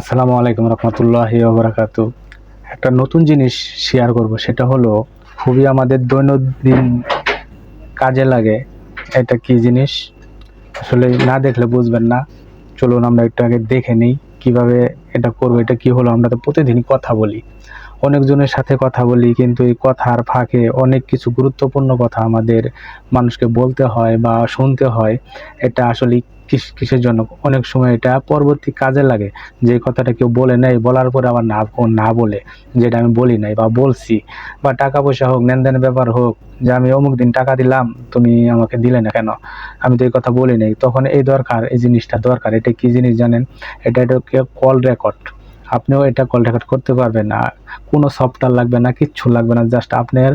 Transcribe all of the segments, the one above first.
আসসালামু আলাইকুম রহমতুল্লাহ বারাকাতু। একটা নতুন জিনিস শেয়ার করব, সেটা হলো, খুবই আমাদের দৈনন্দিন কাজে লাগে এটা কি জিনিস? আসলে না দেখলে বুঝবেন না। চলুন আমরা একটু আগে দেখে নিই কীভাবে এটা করব, এটা কি হলো? আমরা তো প্রতিদিনই কথা বলি। অনেকজনের সাথে কথা বলি, কিন্তু এই কথার ফাঁকে অনেক কিছু গুরুত্বপূর্ণ কথা আমাদের মানুষকে বলতে হয় বা শুনতে হয়। এটা আসলে কিসের জন্য? অনেক সময় এটা পরবর্তী কাজে লাগে। যে কথাটা কেউ বলে নেয়, বলার পরে আবার না না বলে, যেটা আমি বলি নাই বা বলছি। বা টাকা পয়সা হোক, লেনদেনের ব্যাপার হোক, যে আমি অমুক দিন টাকা দিলাম, তুমি আমাকে দিলে না কেন? আমি তো এই কথা বলি নাই। তখন এই দরকার, এই জিনিসটা দরকার। এটা কি জিনিস জানেন? এটা এটা কল রেকর্ড আপনিও এটা কল রেকর্ড করতে পারবেন। না কোনো সফটওয়্যার লাগবে না, কিচ্ছু লাগবে না জাস্ট আপনার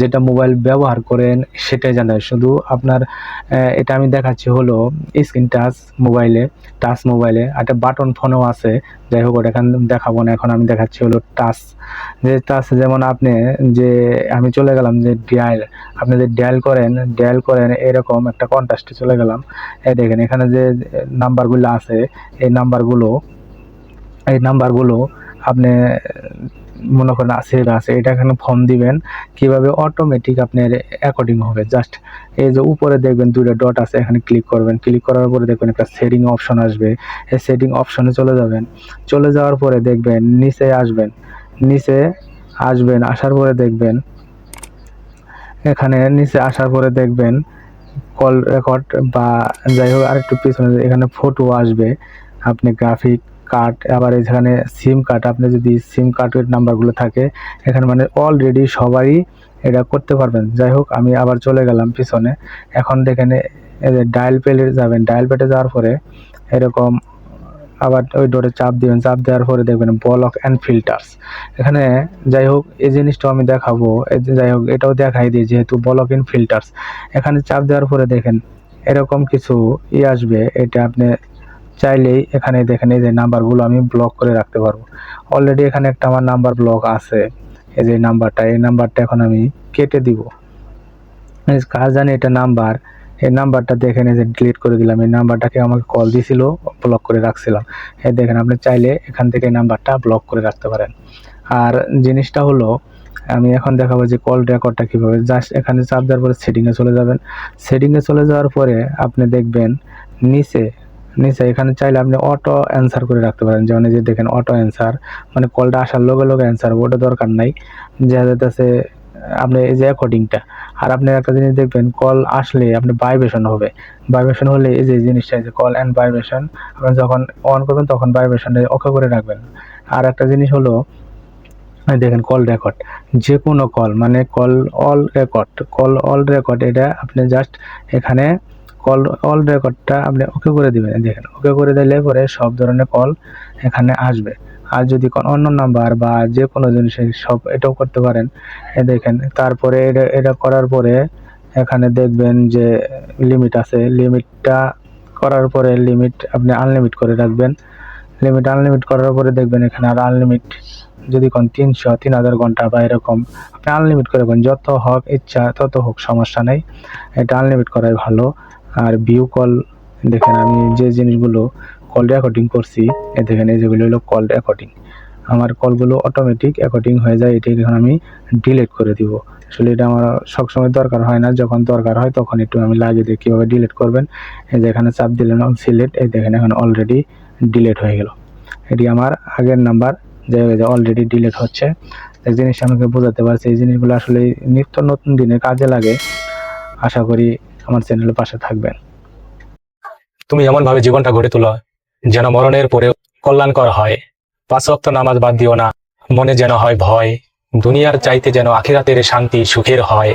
যেটা মোবাইল ব্যবহার করেন, সেটাই জানেন। শুধু আপনার এটা আমি দেখাচ্ছি হলো স্ক্রিন টাচ মোবাইলে টাচ মোবাইলে একটা বাটন ফোনও আছে। যাই হোক, ওটা এখন দেখাবো না। এখন আমি দেখাচ্ছি হলো টাচ যে টাচ যেমন আপনি, যে আমি চলে গেলাম যে ডায়াল আপনি যে ডায়াল করেন ডায়াল করেন, এরকম একটা কন্টাস্টে চলে গেলাম। এই দেখেন, এখানে যে নাম্বারগুলো আছে, এই নাম্বারগুলো এই নাম্বারগুলো আপনি মনে করেন সেভ আছে, এটা এখানে ফর্ম দিবেন, কীভাবে অটোমেটিক আপনার অ্যাকর্ডিং হবে। জাস্ট এই যে উপরে দেখবেন দুটো ডট আছে, এখানে ক্লিক করবেন। ক্লিক করার পরে দেখবেন একটা সেটিং অপশন আসবে। এই সেটিং অপশনে চলে যাবেন। চলে যাওয়ার পরে দেখবেন নিচে আসবেন। নিচে আসবেন, আসার পরে দেখবেন, এখানে নিচে আসার পরে দেখবেন কল রেকর্ড বা যাই হোক আরেকটু পিছনে, এখানে ফটো আসবে। আপনি গ্রাফিক কার্ড আবার এখানে সিম কার্ড আপনি যদি সিম কার্ডের নাম্বারগুলো থাকে, এখানে মানে অলরেডি সবাই এটা করতে পারবেন। যাই হোক, আমি আবার চলে গেলাম পিছনে। এখন যে ডায়াল পেলে যাবেন। ডায়াল পেটে যাওয়ার পরে এরকম আবার ওই ডোরে চাপ দিবেন। চাপ দেওয়ার পরে দেখবেন ব্লক অ্যান্ড ফিল্টার্স। এখানে যাই হোক, এই জিনিসটাও আমি দেখাবো। যাই হোক, এটাও দেখাই দিই, যেহেতু ব্লক ইন ফিল্টার্স। এখানে চাপ দেওয়ার পরে দেখেন, এরকম কিছু ই আসবে। এটা আপনি চাইলেই এখানে দেখেন এই যে নাম্বারগুলো আমি ব্লক করে রাখতে পারব। অলরেডি এখানে একটা আমার নাম্বার ব্লক আছে। এই যে নাম্বারটা, এই নাম্বারটা এখন আমি কেটে দিব। কাজ জানি এটা নাম্বার, এই নাম্বারটা দেখেন এই যে ডিলিট করে দিলাম। এই নাম্বারটাকে আমাকে কল দিছিল ব্লক করে রাখছিলাম। এই দেখেন, আপনি চাইলে এখান থেকে নাম্বারটা ব্লক করে রাখতে পারেন। আর জিনিসটা হলো, আমি এখন দেখাবো যে কল রেকর্ডটা কীভাবে। জাস্ট এখানে চাপ দেওয়ার পরে সেটিংয়ে চলে যাবেন। সেটিংয়ে চলে যাওয়ার পরে আপনি দেখবেন, নিচে নিচে এখানে চাইলে আপনি অটো অ্যান্সার করে রাখতে পারেন। যেমন যে দেখেন অটো অ্যান্সার মানে কলটা আসার লগে লগে অ্যান্সার ওটা দরকার নাই। যা যাইতেছে, আপনি এই যে অ্যাকর্ডিংটা আর আপনি একটা জিনিস দেখবেন কল আসলে আপনি ভাইব্রেশন হবে। ভাইব্রেশন হলে এই যে জিনিসটা যে কল অ্যান্ড ভাইব্রেশন আপনি যখন অন করবেন, তখন ভাইব্রেশনে ওকে করে রাখবেন। আর একটা জিনিস হলো দেখেন কল রেকর্ড যে কোনো কল মানে call all record call all record এটা আপনি জাস্ট এখানে কল অল রেকর্ডটা আপনি ওকে করে দিবেন। দেখেন ওকে করে দিলে পরে সব ধরনের কল এখানে আসবে। আর যদি কোনো অন্য নাম্বার বা যে কোনো জিনিসের সব এটাও করতে পারেন। দেখেন, তারপরে এটা এটা করার পরে এখানে দেখবেন যে লিমিট আছে। লিমিটটা করার পরে লিমিট আপনি আনলিমিট করে রাখবেন। লিমিট আনলিমিট করার পরে দেখবেন এখানে আর আনলিমিট যদি কোন তিনশো, তিন হাজার ঘণ্টা বা এরকম, আপনি আনলিমিট করে যত হোক ইচ্ছা, তত হোক, সমস্যা নেই। এটা আনলিমিট করাই ভালো। আর ভিউ কল দেখেন আমি যে জিনিসগুলো কল রেকর্ডিং করছি, এ দেখেন এই যেগুলো হলো কল রেকর্ডিং আমার কলগুলো অটোমেটিক রেকর্ডিং হয়ে যায় এটি এখন আমি ডিলিট করে দিব। আসলে এটা আমার সবসময় দরকার হয় না, যখন দরকার হয় তখন একটু আমি লাগিয়ে দিই কীভাবে ডিলিট করবেন। এই যে এখানে চাপ দিলেন অল সিলেক্ট এই দেখেন এখন অলরেডি ডিলিট হয়ে গেল। এটি আমার আগের নাম্বার যে অলরেডি ডিলিট হচ্ছে। এই জিনিসটা আমাকে বোঝাতে পারছি, এই জিনিসগুলো আসলে নিত্য নতুন দিনে কাজে লাগে। আশা করি আমার চ্যানেলের পাশে থাকবেন। তুমি এমন ভাবে জীবনটা গড়ে তোলো, যেন মরণের পরে কল্যাণকর হয়। পাঁচ অক্ত নামাজ বাদ দিও না, মনে যেন হয় ভয়। দুনিয়ার চাইতে যেন আখিরাতের শান্তি সুখের হয়।